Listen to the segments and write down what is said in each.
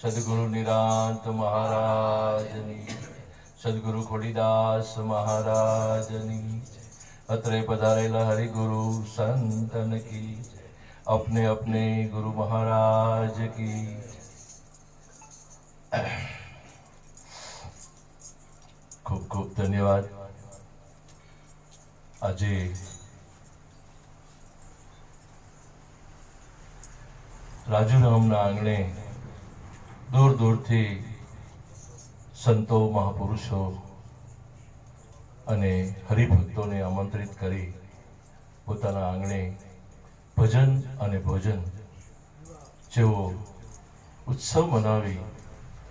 સદગુરુ નિરાંત મહારાજની સદગુરુ ખોડીદાસ મહારાજની અત્રે પધારેલા હરિગુરુ સંતન કી અપને અપને ગુરુ મહારાજ કી ખૂબ ખૂબ ધન્યવાદ આજે રાજુ રામના આંગણે દૂર દૂરથી સંતો, મહાપુરુષો અને હરિભક્તોને આમંત્રિત કરી પોતાના આંગણે ભજન અને ભોજન જેવો ઉત્સવ મનાવી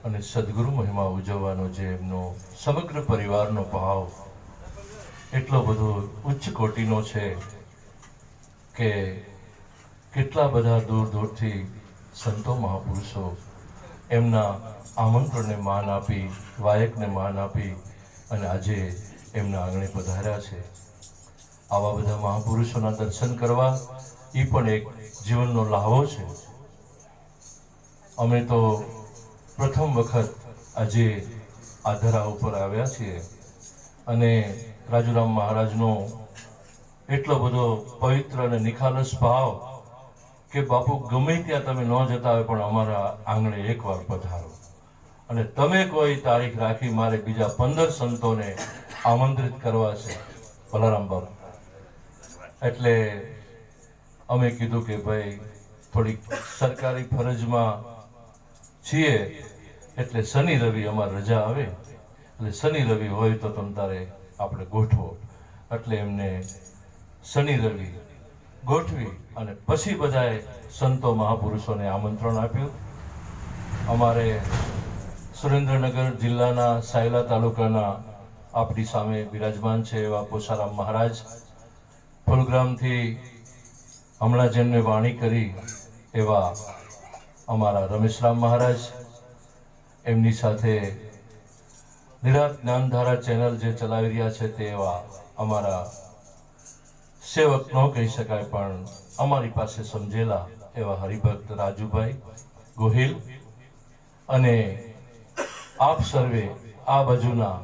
અને સદગુરુ મહિમા ઉજવવાનો જે એમનો સમગ્ર પરિવારનો ભાવ એટલો બધો ઉચ્ચ કોટીનો છે કે કેટલા બધા દૂર દૂરથી સંતો, મહાપુરુષો એમના આમંત્રણને માન આપી, વાયકને માન આપી અને આજે એમના આંગણે પધાર્યા છે. આવા બધા મહાપુરુષોના દર્શન કરવા એ પણ એક જીવનનો લાહવો છે. અમે તો પ્રથમ વખત આજે આ ધરા ઉપર આવ્યા છીએ અને રાજુરામ મહારાજનો એટલો બધો પવિત્ર અને નિખાલસ ભાવ કે બાપુ, ગમે ત્યાં તમે ન જતા હોય, પણ અમારા આંગણે એકવાર પધારો. અને તમે કોઈ તારીખ રાખી મારે બીજા પંદર સંતોને આમંત્રિત કરવા છે બલારામ બાપુ. એટલે અમે કીધું કે ભાઈ, થોડીક સરકારી ફરજમાં છીએ, એટલે શનિ રવિ અમારે રજા આવે. એટલે શનિ રવિ હોય તો તમ તારે આપણે ગોઠવો. એટલે એમને શનિ રવિ ગોઠવી અને પછી બધાએ સંતો મહાપુરુષોને આમંત્રણ આપ્યું. અમારે સુરેન્દ્રનગર જિલ્લાના સાયલા તાલુકાના આપણી સામે બિરાજમાન છે એવા પોસારામ મહારાજ. ફુલગ્રામથી હમણાં જેમને વાણી કરી એવા અમારા રમેશરામ મહારાજ. એમની સાથે નિરાત જ્ઞાનધારા ચેનલ જે ચલાવી રહ્યા છે તે એવા અમારા સેવક ન કહી શકાય, પણ અમારી પાસે સમજેલા એવા હરિભક્ત રાજુભાઈ ગોહિલ અને આપ સર્વે આ બાજુના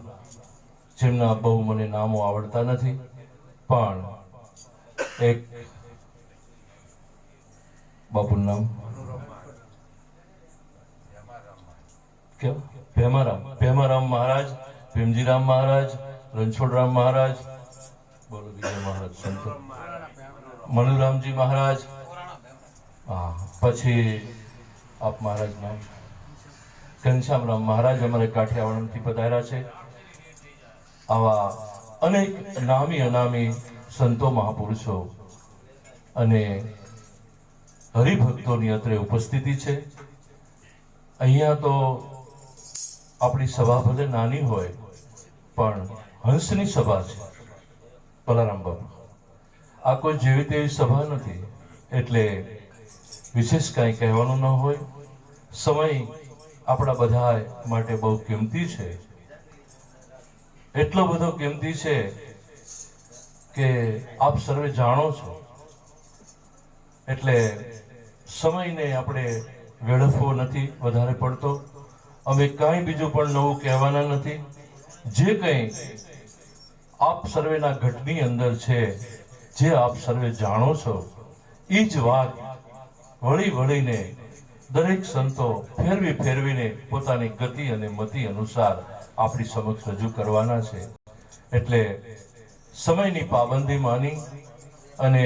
જેમના બહુ મને નામો આવડતા નથી, પણ એક બાપુનું નામ? ભેમારામ. ભેમારામ મહારાજ, ભીમજીરામ મહારાજ, રણછોડરામ મહારાજ સંતો મનુરામજી મહારાજ. હા, પછી આપ મહારાજના ઘનશ્યામરામ મહારાજ અમારે કાઠિયાવાડથી પધાર્યા છે. આવા અનેક નામી અનામી સંતો મહાપુરુષો અને હરિભક્તોની અત્રે ઉપસ્થિતિ છે. અહીંયા તો આપણી સભા ભલે નાની હોય, પણ હંસની સભા છે. બલારામ બાબુ આ કોઈ જેવી તેવી સભા નથી. એટલે વિશેષ કાંઈ કહેવાનું ન હોય. સમય આપણા બધા માટે બહુ કિંમતી છે. એટલો બધો કિંમતી છે કે આપ સર્વે જાણો છો. એટલે સમયને આપણે વેડફવો નથી વધારે પડતો. અમે કાંઈ બીજું પણ નવું કહેવાના નથી. જે કંઈ આપ સર્વેના ઘટની અંદર છે જે આપ સર્વે જાણો છો એ જ વાત વળી વળીને દરેક સંતો ફેરવી ફેરવીને પોતાની ગતિ અને મતિ અનુસાર આપણી સમક્ષ રજૂ કરવાના છે. એટલે સમયની પાબંદી માની અને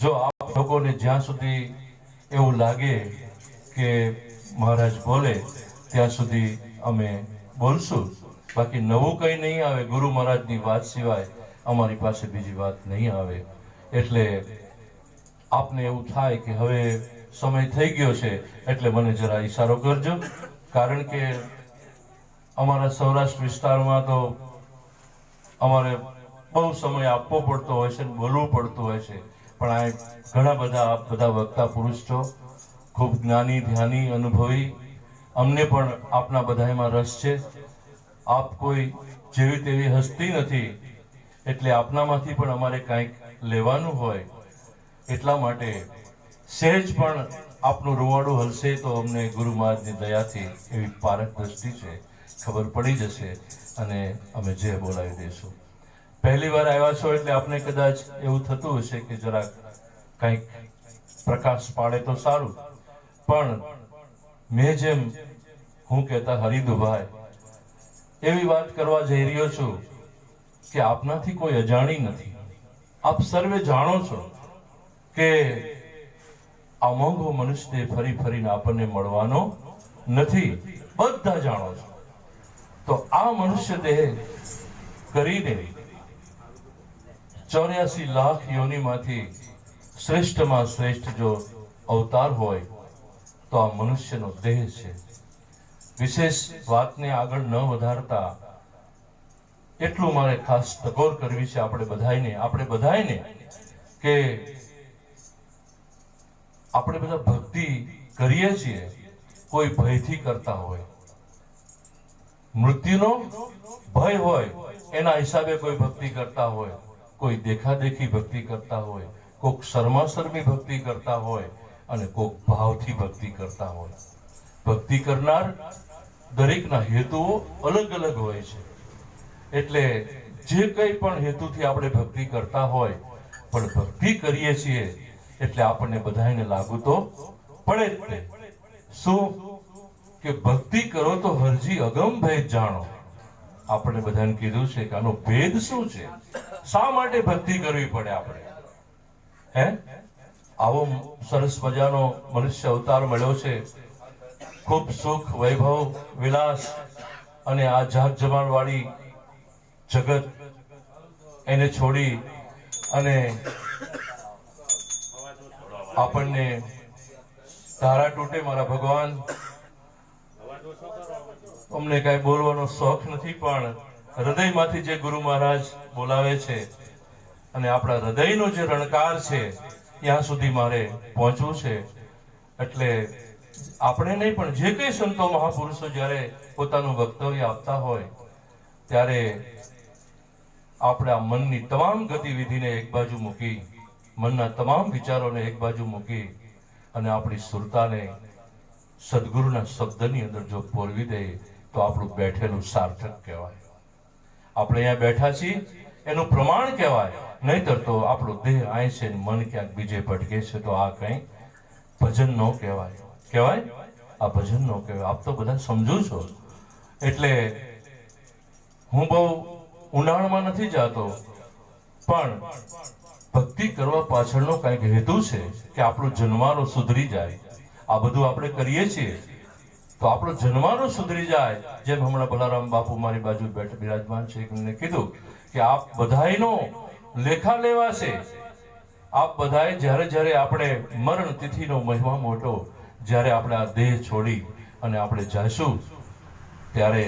જો આપ લોકોને જ્યાં સુધી એવું લાગે કે મહારાજ બોલે, ત્યાં સુધી અમે બોલશું. બાકી નવું કંઈ નહીં આવે, ગુરુ મહારાજની વાત સિવાય અમારી પાસે બીજી વાત નહીં આવે. એટલે આપને એવું થાય કે હવે સમય થઈ ગયો છે, એટલે મને જરા ઈશારો કરજો. કારણ કે અમારા સૌરાષ્ટ્ર વિસ્તારમાં તો અમારે બહુ સમય આપવો પડતો હોય છે બોલવું પડતું હોય છે. પણ આ ઘણા બધા આપ બધા વક્તા પુરુષ છો. ખૂબ જ્ઞાની, ધ્યાની, અનુભવી. અમને પણ આપના બધામાં રસ છે. આપ કોઈ જેવી તેવી હસ્તી નથી. એટલે આપનામાંથી પણ અમારે કાંઈક લેવાનું હોય એટલા માટે સહેજ પણ આપનું રૂવાડું હલશે તો અમને ગુરુ મહારાજની દયાથી એવી પારક દ્રષ્ટિ છે, ખબર પડી જશે અને અમે જે બોલાવી દઈશું. પહેલી વાર આવ્યા છો એટલે આપને કદાચ એવું થતું હશે કે જરાક કંઈક પ્રકાશ પાડે તો સારું. પણ મેં જેમ હું કહેતા હરિદુભાઈ, એવી વાત કરવા જઈ રહ્યો છું કે આપનાથી કોઈ અજાણી નથી. આપ સર્વે જાણો છો કે આ મનુષ્ય ફરી ફરીને આપણને મળવાનો નથી. બધા જાણો છો. તો આ મનુષ્ય દેહ કરીને ચોર્યાસી લાખ યોનિમાંથી શ્રેષ્ઠમાં શ્રેષ્ઠ જો અવતાર હોય, તો આ મનુષ્યનો દેહ છે. વિશેષ વાતને આગળ ન વધારતા એટલું મારે ખાસ ટકોર કરવી છે આપણે બધાને આપણે બધાને કે આપણે બધા ભક્તિ કરીએ છીએ, કોઈ ભયથી કરતા હોય. મૃત્યુનો ભય હોય, એના હિસાબે કોઈ ભક્તિ કરતા હોય, કોઈ દેખાદેખી ભક્તિ કરતા હોય, કોક શરમાશરમી ભક્તિ કરતા હોય અને કોક ભાવથી ભક્તિ કરતા હોય. ભક્તિ કરનાર દરેકના હેતુઓ અલગ અલગ હોય છે. એટલે જે કંઈ પણ હેતુથી આપણે ભક્તિ કરતા હોય, પણ ભક્તિ કરીએ છીએ, એટલે આપણને બધાને લાગુ તો પડે જ શું? કે ભક્તિ કરો તો હરજી અગમ ભેદ જાણો. આપણે બધાને કીધું છે કે આનો ભેદ શું છે? શા માટે ભક્તિ કરવી પડે આપણે? હે? આવો સરસ મજાનો મનુષ્ય અવતાર મળ્યો છે. ખૂબ સુખ, વૈભવ, વિલાસ અને આ જાત જમાણ વાળી જગત એને છોડી અને આપણને તારા તૂટે મારા ભગવાન. અમને કાંઈ બોલવાનો શોખ નથી, પણ હૃદયમાંથી જે ગુરુ મહારાજ બોલાવે છે અને આપણા હૃદયનો જે રણકાર છે, ત્યાં સુધી મારે પહોંચવું છે. એટલે આપણે નહીં, પણ જે કંઈ સંતો મહાપુરુષો જ્યારે પોતાનું વક્તવ્ય આપતા હોય, ત્યારે આપણે મનની તમામ ગતિવિધિને એક બાજુ મૂકી, મનના તમામ વિચારોને એક બાજુ મૂકી અને આપણી સુરતાને સદગુરુના શબ્દની અંદર જો પોરવી દઈએ તો આપણું બેઠેલું સાર્થક કહેવાય. આપણે અહીંયા બેઠા છીએ, એનું પ્રમાણ કહેવાય. નહીતર તો આપણો દેહ અહીં છે મન ક્યાંક બીજે ભટકે છે, તો આ કંઈ ભજન ન કહેવાય. કહેવાય? આ ભજન ન કહેવાય. આપ તો બધા સમજો છો. એટલે હું બહુ ઊંડાણમાં નથી જાતો. પણ ભક્તિ કરવા પાછળનો કંઈક હેતુ છે કે આપણો જન્મારો સુધરી જાય. આ બધું આપણે કરીએ છીએ. તો આપણો જન્મારો સુધરી જાય. જેમ હમણાં બલારામ બાપુ મારી બાજુ બેઠ, બિરાજમાન છે એમને કીધું કે આપ બધાયનો લેખા લેવાશે. આપ બધાએ જ્યારે જ્યારે આપણે મરણ તિથિનો મહિમા મોટો, જ્યારે આપણે આ દેહ છોડી અને આપણે જઈશું ત્યારે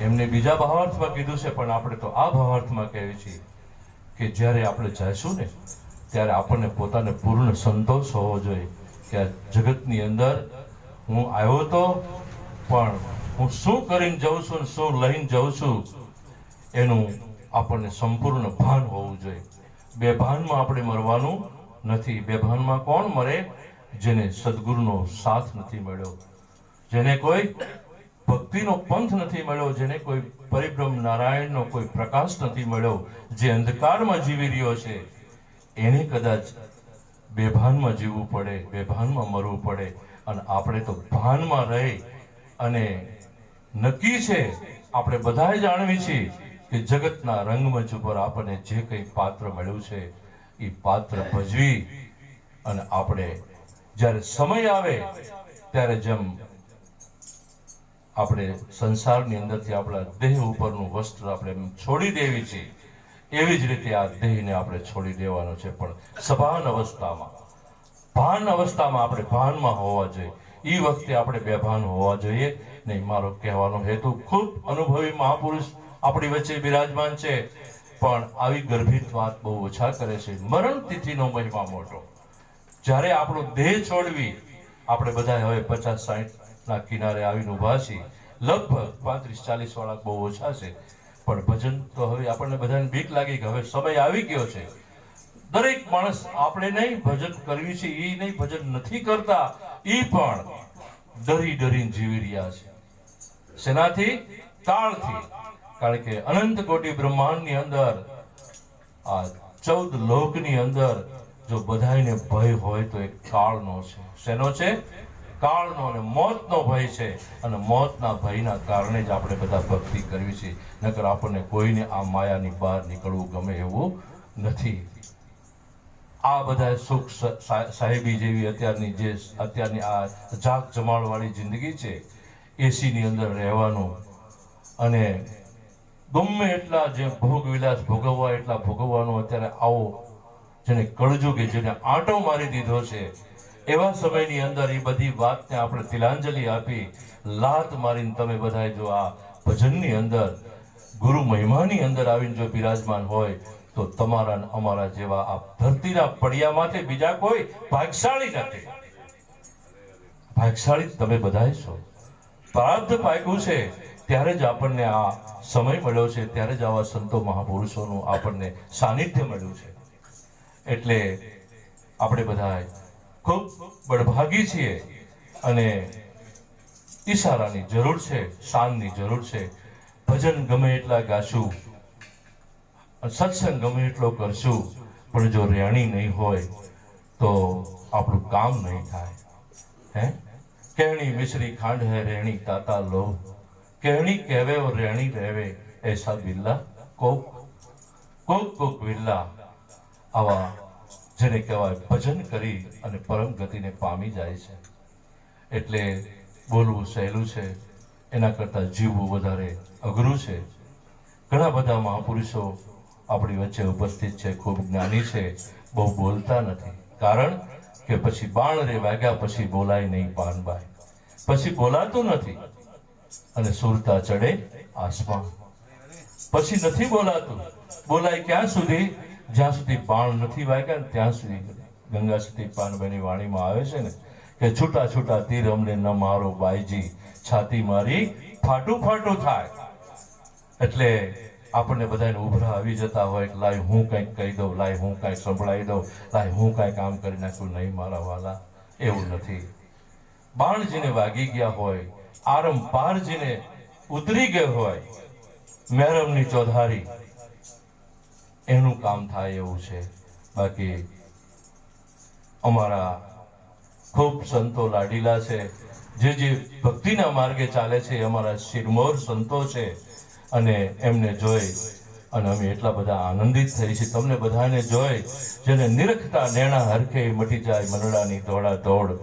એમને બીજા ભાવાર્થમાં કીધું છે, પણ આપણે તો આ ભાવાર્થમાં કહેવી છીએ કે જ્યારે આપણે જઈશું ને, ત્યારે આપણને પોતાને પૂર્ણ સંતોષ હોવો જોઈએ કે આ જગતની અંદર હું આવ્યો તો, પણ હું શું કરીને જઉં છું અને શું લઈને જઉં છું, એનું આપણને સંપૂર્ણ ભાન હોવું જોઈએ. બે ભાનમાં આપણે મરવાનું નથી. બે ભાનમાં કોણ મરે? જેને સદગુરુનો સાથ નથી મળ્યો. જેને કોઈ ભક્તિનો પંથ નથી મળ્યો, જેને કોઈ પરિબ્રહ્મ નારાયણનો કોઈ પ્રકાશ નથી મળ્યો, જે અંધકારમાં જીવી રહ્યો છે, એને કદાચ બેભાનમાં જીવવું પડે, બેભાનમાં મરવું પડે, અને આપણે તો ભાનમાં રહી અને નક્કી છે, આપણે બધાએ જાણવી છીએ કે જગતના રંગમંચ ઉપર આપણને જે કંઈ પાત્ર મળ્યું છે, એ પાત્ર ભજવી અને આપણે જ્યારે સમય આવે, ત્યારે જેમ આપણે સંસારની અંદરથી આપણા દેહ ઉપરનું વસ્ત્ર આપણે છોડી દેવી છે, એવી જ રીતે આ દેહને આપણે છોડી દેવાનો છે. પણ સભાન અવસ્થામાં, ભાન અવસ્થામાં આપણે ભાનમાં હોવા જોઈએ. એ વખતે આપણે બેભાન હોવા જોઈએ. નહીં, મારો કહેવાનો હેતુ ખૂબ અનુભવી મહાપુરુષ આપણી વચ્ચે બિરાજમાન છે. પણ આવી ગર્ભિત વાત બહુ ઓછા કરે છે. મરણ તિથિનો મહિમા મોટો. જ્યારે આપણો દેહ છોડવી, આપણે બધા હવે પચાસ સાઠ ના કિનારે આવીને ઊભા છીએ. લગભગ પાંત્રીસ, ચાલીસ વાળા બહુ ઓછા છે. પણ ભજન તો હવે આપણને બધાને બીક લાગી કે હવે સમય આવી ગયો છે. દરેક માણસ આપણે નહીં, ભજન કરવી છે એ નહીં, ભજન નથી કરતા. એ પણ ડરી ડરીને જીવી રહ્યા છે. શેનાથી કાળથી કારણ કે અનંત કોટી બ્રહ્માંડની અંદર, આ ચૌદ લોકની અંદર જો બધાને ભય હોય તો એક કાળનો છે. શેનો છે? કાળનો અને મોતનો ભય છે. અને મોતના ભયના કારણે જ આપણે બધા ભક્તિ કરવી છે. નકર આપણને કોઈને આ માયાની બહાર નીકળવું ગમે એવું નથી. આ બધા સુખ સાહેબી જેવી અત્યારની જે અત્યારની આ જાગ જમાળવાળી જિંદગી છે, એસીની અંદર રહેવાનું અને ગમે એટલા જે ભોગ વિલાસ ભોગવવા એટલા ભોગવવાનો અત્યારે આવો જેને કળજો કે જેને આંટો મારી દીધો છે એવા સમયની અંદર એ બધી વાતને આપણે તિલાંજલિ આપી લાત મારીને તમે બધાએ જો આ ભજનની અંદર, ગુરુ મહિમાની અંદર આવીને જો બિરાજમાન હોય, તો તમારા અમારા જેવા આ ધરતીના પડિયામાંથી બીજા કોઈ ભાગશાળી નથી. ભાગશાળી તમે બધાએ છો. પ્રાર્થ પાક્યું છે, ત્યારે જ આપણને આ સમય મળ્યો છે, ત્યારે જ આવા સંતો મહાપુરુષોનું આપણને સાનિધ્ય મળ્યું છે. એટલે આપણે બધા ખૂબ બળભાગી છીએ અને ઈશારાની જરૂર છે શાનની જરૂર છે. ભજન ગમે એટલા ગાશું, સત્સંગ ગમે એટલો કરશું, પણ જો રેણી નહીં હોય, તો આપણું કામ નહીં થાય. હે? કહેણી મિશ્રી ખાંડ હે, રેણી તાતા લો. કહેણી કહેવે ઓ, રેણી રહેવે, એસા બિલ્લા કોક કોક કોક બિલ્લા. આવા જેને કહેવાય ભજન કરી અને પરમ ગતિને પામી જાય છે. એટલે બોલવું સહેલું છે, એના કરતાં જીવવું વધારે અઘરું છે. ઘણા બધા મહાપુરુષો આપણી વચ્ચે ઉપસ્થિત છે, ખૂબ જ્ઞાની છે, બહુ બોલતા નથી. કારણ કે પછી બાણ રે વાગ્યા પછી બોલાય નહીં પાનબાઈ પછી બોલાતું નથી અને સુરતા ચડે આસમાન. પછી નથી બોલાતું. બોલાય ક્યાં સુધી? જ્યાં સુધી બાણ નથી વાગ્યા ને ત્યાં સુધી ગંગા સતી પાનબાઈની વાણીમાં આવે છે ને કે છૂટા છૂટા તીર અમને ન મારો બાઈજી, છાતી મારી ફાટું ફાટું થાય. એટલે આપણને બધાને ઉભરા આવી જતા હોય કે લાય હું કંઈક કહી દઉં, લાય હું કાંઈક સંભળાવી દઉં, લાય હું કાંઈ કામ કરી નાખું. નહીં મારા વાલા, એવું નથી. બાણ જેને વાગી ગયા હોય આરમ પાર જેને ઉતરી ગયો હોય, મેરમની ચોધારી એનું કામ થાય એવું છે. બાકી અમારા ખૂબ સંતો લાડીલા છે. જે જે ભક્તિના માર્ગે ચાલે છે અમારા શિરમોર સંતો છે અને એમને જોઈ અને અમે એટલા બધા આનંદિત થઈ છે તમને બધાને જોઈ જેને નિરખતા નેણા હરખે મટી જાય મનડાની દોડા દોડ